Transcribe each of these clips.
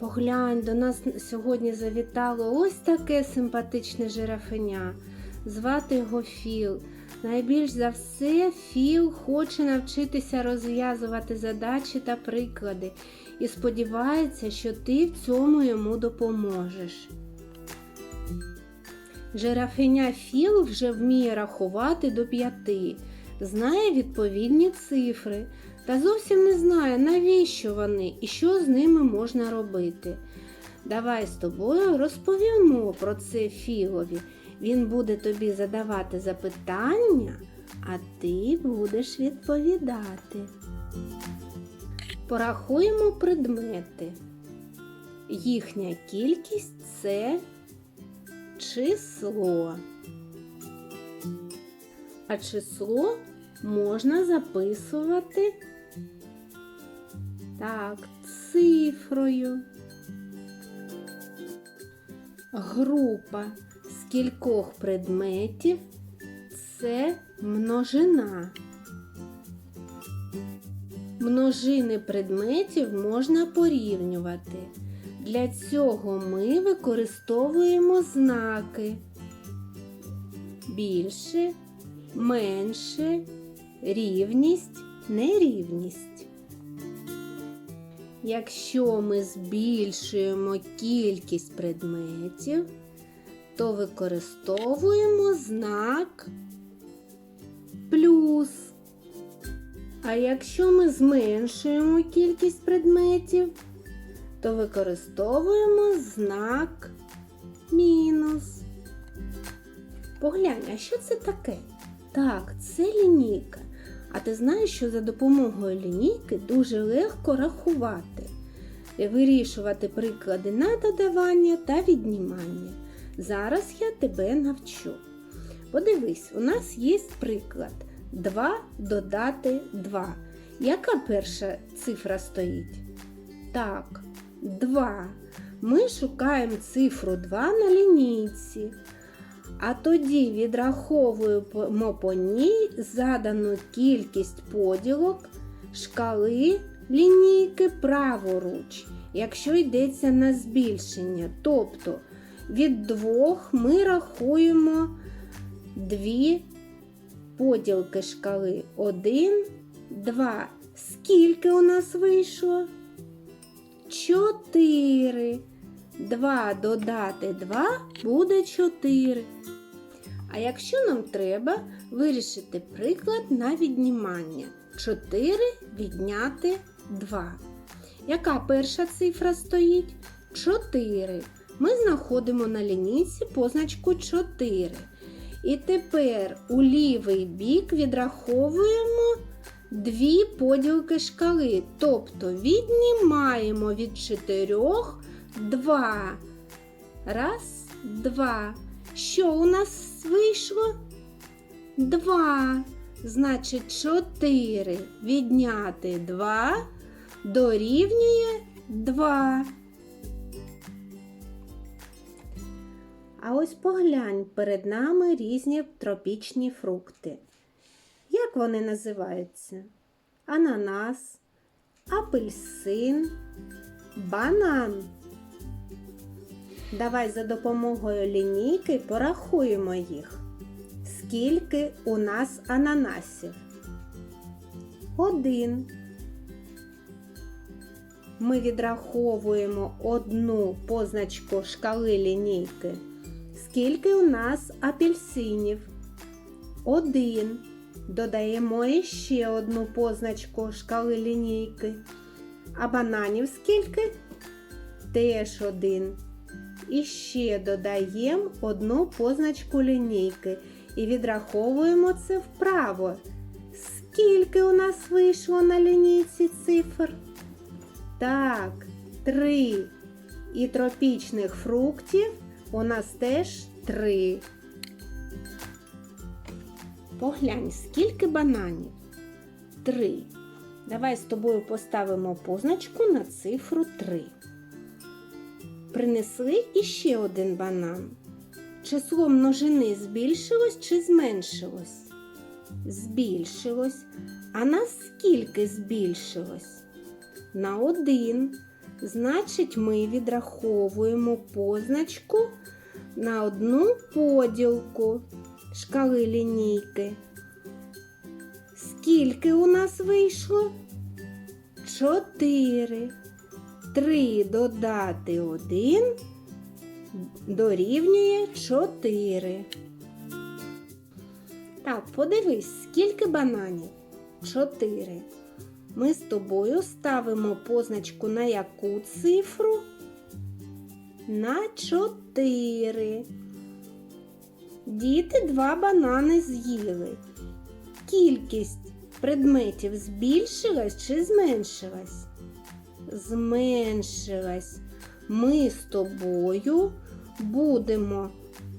Поглянь, до нас сьогодні завітало ось таке симпатичне жирафеня. Звати його Філ. Найбільш за все, Філ хоче навчитися розв'язувати задачі та приклади і сподівається, що ти в цьому йому допоможеш. Жирафеня Філ вже вміє рахувати до п'яти, знає відповідні цифри та зовсім не знає, навіщо вони і що з ними можна робити. Давай з тобою розповімо про це Філові. Він буде тобі задавати запитання, а ти будеш відповідати. Порахуємо предмети. Їхня кількість це число. А число можна записувати так, цифрою. Група з кількох предметів це множина. Множини предметів можна порівнювати. Для цього ми використовуємо знаки більше, менше, рівність, нерівність. Якщо ми збільшуємо кількість предметів, то використовуємо знак плюс. А якщо ми зменшуємо кількість предметів, то використовуємо знак мінус. Поглянь, а що це таке? Так, це лінійка. А ти знаєш, що за допомогою лінійки дуже легко рахувати, і вирішувати приклади на додавання та віднімання. Зараз я тебе навчу. Подивись, у нас є приклад 2 додати 2. Яка перша цифра стоїть? Так, 2. Ми шукаємо цифру 2 на лінійці. А тоді відраховуємо по ній задану кількість поділок шкали лінійки праворуч, якщо йдеться на збільшення. Тобто від двох ми рахуємо дві поділки шкали 1, 2. Скільки у нас вийшло? 4. 2 додати 2 буде 4. А якщо нам треба вирішити приклад на віднімання 4 відняти 2. Яка перша цифра стоїть? 4. Ми знаходимо на лінійці позначку 4. І тепер у лівий бік відраховуємо дві поділки шкали. Тобто віднімаємо від 4 2. Раз, два. Що у нас вийшло? Два. Значить, 4 відняти 2 дорівнює 2. А ось поглянь, перед нами різні тропічні фрукти. Як вони називаються? Ананас, апельсин, банан. Давай за допомогою лінійки порахуємо їх. Скільки у нас ананасів? Один. Ми відраховуємо одну позначку шкали лінійки. Скільки у нас апельсинів? Один. Додаємо ще одну позначку шкали лінійки. А бананів скільки? Теж один. І ще додаємо одну позначку лінійки і відраховуємо це вправо. Скільки у нас вийшло на лінійці цифр? Так, три. І тропічних фруктів у нас теж три. Поглянь, скільки бананів? Три. Давай з тобою поставимо позначку на цифру 3. Принесли іще один банан. Число множини збільшилось чи зменшилось? Збільшилось. А на скільки збільшилось? На один. Значить, ми відраховуємо позначку на одну поділку шкали лінійки. Скільки у нас вийшло? Чотири. Три додати один дорівнює чотири. Так, подивись, скільки бананів? Чотири. Ми з тобою ставимо позначку на яку цифру? На 4. Діти два банани з'їли. Кількість предметів збільшилась чи зменшилась? Зменшилась. Ми з тобою будемо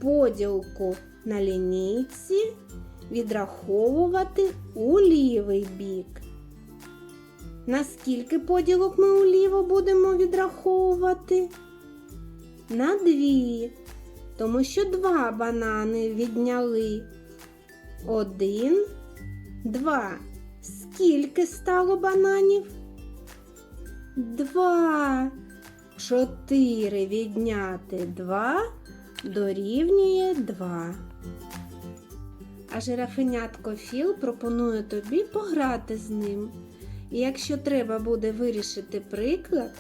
поділку на лінійці відраховувати у лівий бік. На скільки поділок ми уліво будемо відраховувати? На дві, тому що два банани відняли. Один, два. Скільки стало бананів? Два. Чотири відняти два дорівнює два. А жирафенятко Філ пропонує тобі пограти з ним. І якщо треба буде вирішити приклад,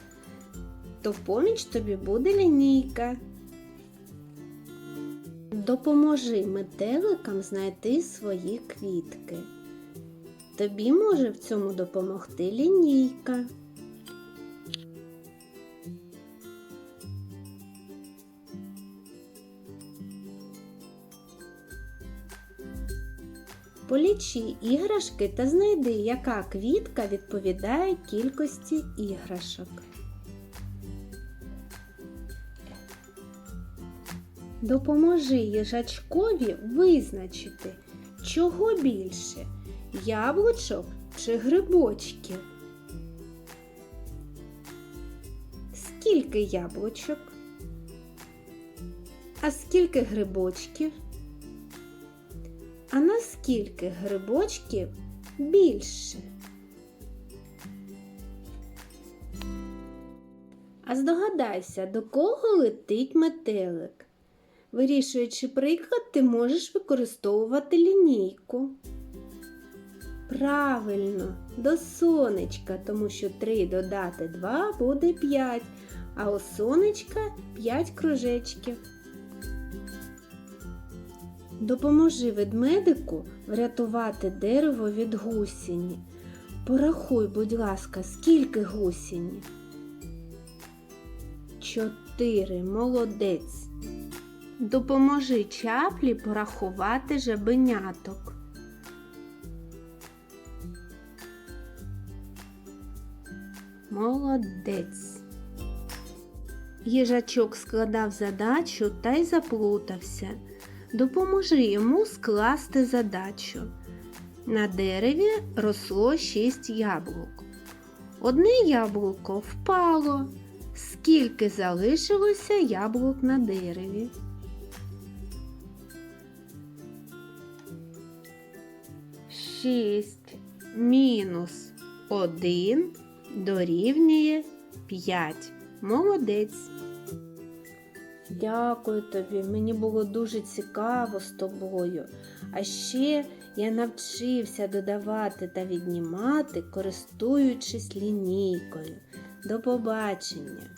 то поміч тобі буде лінійка. Допоможи метеликам знайти свої квітки. Тобі може в цьому допомогти лінійка. Полічи іграшки та знайди, яка квітка відповідає кількості іграшок. Допоможи їжачкові визначити, чого більше яблучок чи грибочків. Скільки яблучок? А скільки грибочків? А наскільки грибочків більше? А здогадайся, до кого летить метелик. Вирішуючи приклад, ти можеш використовувати лінійку. Правильно, до сонечка, тому що 3 додати 2 буде 5, а у сонечка 5 кружечків. Допоможи ведмедику врятувати дерево від гусіні. Порахуй, будь ласка, скільки гусіні? Чотири. Молодець. Допоможи чаплі порахувати жабеняток. Молодець. Їжачок складав задачу та й заплутався. Допоможи йому скласти задачу. На дереві росло шість яблук. Одне яблуко впало. Скільки залишилося яблук на дереві? Шість мінус один дорівнює п'ять. Молодець. Дякую тобі, мені було дуже цікаво з тобою. А ще я навчився додавати та віднімати, користуючись лінійкою. До побачення!